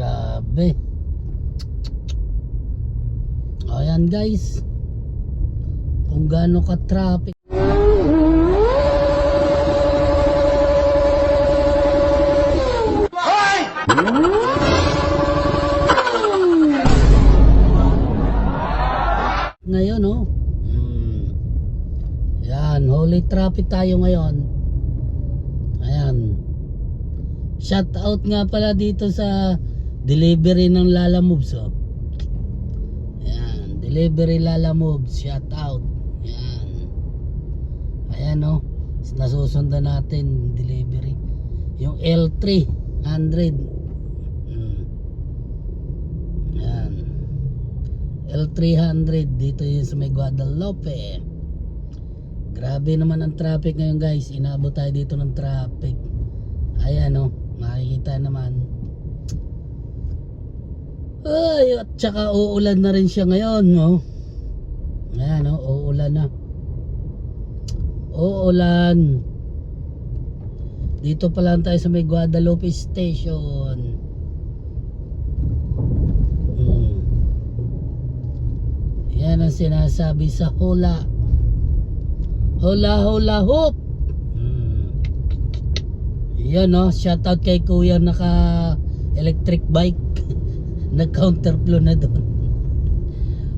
Grabe. Ayan guys. Kung gaano ka traffic. Ngayon oh. Hmm. Yan, holy traffic tayo ngayon. Ayan. Shout out nga pala dito sa delivery ng Lala Moves oh. Ayan, delivery Lala Moves, shout out. Ayan. Ayan oh. Nasusundan natin delivery. Yung L3 100. Hmm. Ayan. L300 dito yun sa may Guadalupe. Grabe naman ang traffic ngayon guys. Inabot tayo dito ng traffic. Ayan oh, makikita naman. Ay, at saka uulan na rin siya ngayon, no? Ayan, oh, uulan na. Uulan. Dito pa lang tayo sa may Guadalupe Station. Hmm. Yan ang sinasabi sa hula. Hula hula hoop. Hmm. Yan no, shout out kay kuya naka electric bike. Nag counterflow na doon.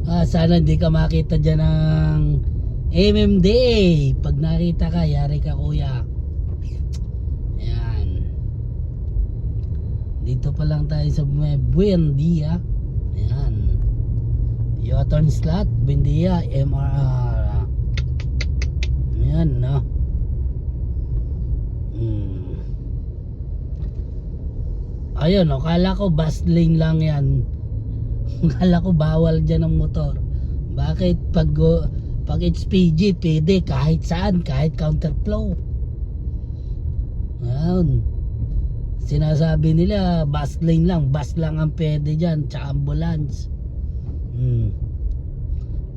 Ah, sana hindi ka makita dyan ng MMDA. Pag nakita ka, yari ka kuya. Yan. Dito pa lang tayo sa Buendia. Yan. U-turn slot, Buendia, MRR. Yan, no? Hmm. Ayun, no? Kala ko bus lane lang yan. Kala ko bawal dyan ang motor. Bakit pag, pag HPG, pwede kahit saan, kahit counterflow. Ayun. Sinasabi nila, bus lane lang, bus lang ang pwede dyan, tsaka ambulance. Hmm.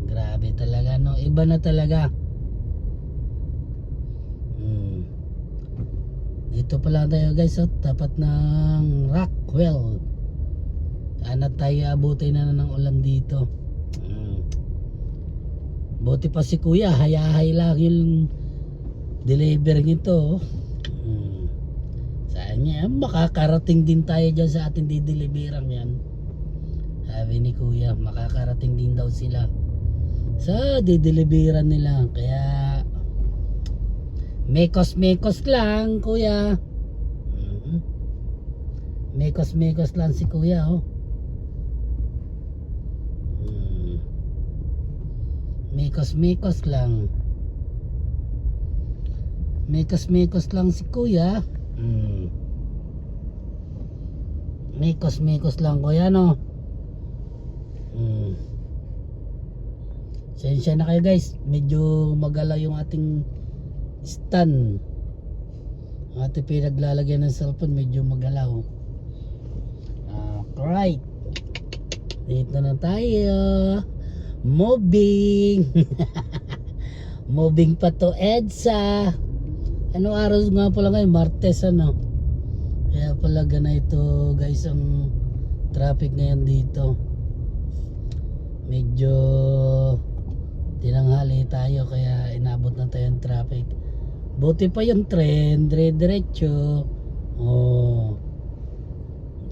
Grabe talaga, no? Iba na talaga. Hmm. Dito pala tayo guys, oh, tapat ng Rockwell. Sana tayo abutin na ng ulan dito. Hmm. Buti pa si kuya, hayahay lang yung deliver nito. oh. Hmm. Saan niya, makakarating din tayo dyan sa ating dideliveran yan. Sabi ni kuya, makakarating din daw sila sa dideliveran nila. Kaya, mekos-mekos lang, kuya. Mhm. Mekos-mekos lang si kuya, oh. Mm. Mekos-mekos lang. Mekos-mekos lang si kuya. Mm. Mekos-mekos lang kuya, no? Mm. Sensya na kayo guys, medyo magalaw yung ating stand. Ating pinaglalagyan ng cellphone, medyo magalaw. Alright. Dito na tayo. Moving. Moving pa to EDSA. Ano araw nga pala ngayon? Martes ano? Kaya pala ganito guys ang traffic ngayon dito. Medyo tinanghali tayo kaya inabot na tayo ng traffic. Buti pa yung tren, dire-diretso. Oh.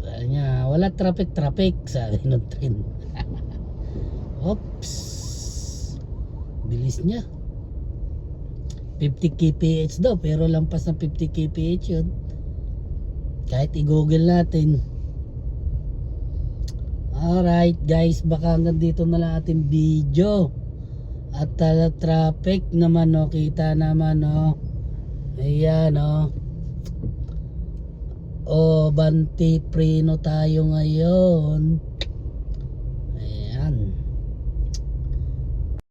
Sabi niya, wala traffic traffic sabi ng tren. Oops. Bilis niya. 50 kph daw pero lampas ng 50 kph yun. Kahit i-google natin. Alright guys, baka hanggang dito na lang ating video. At tala traffic naman no, kita naman no. Ayan no. O, banti prino tayo ngayon.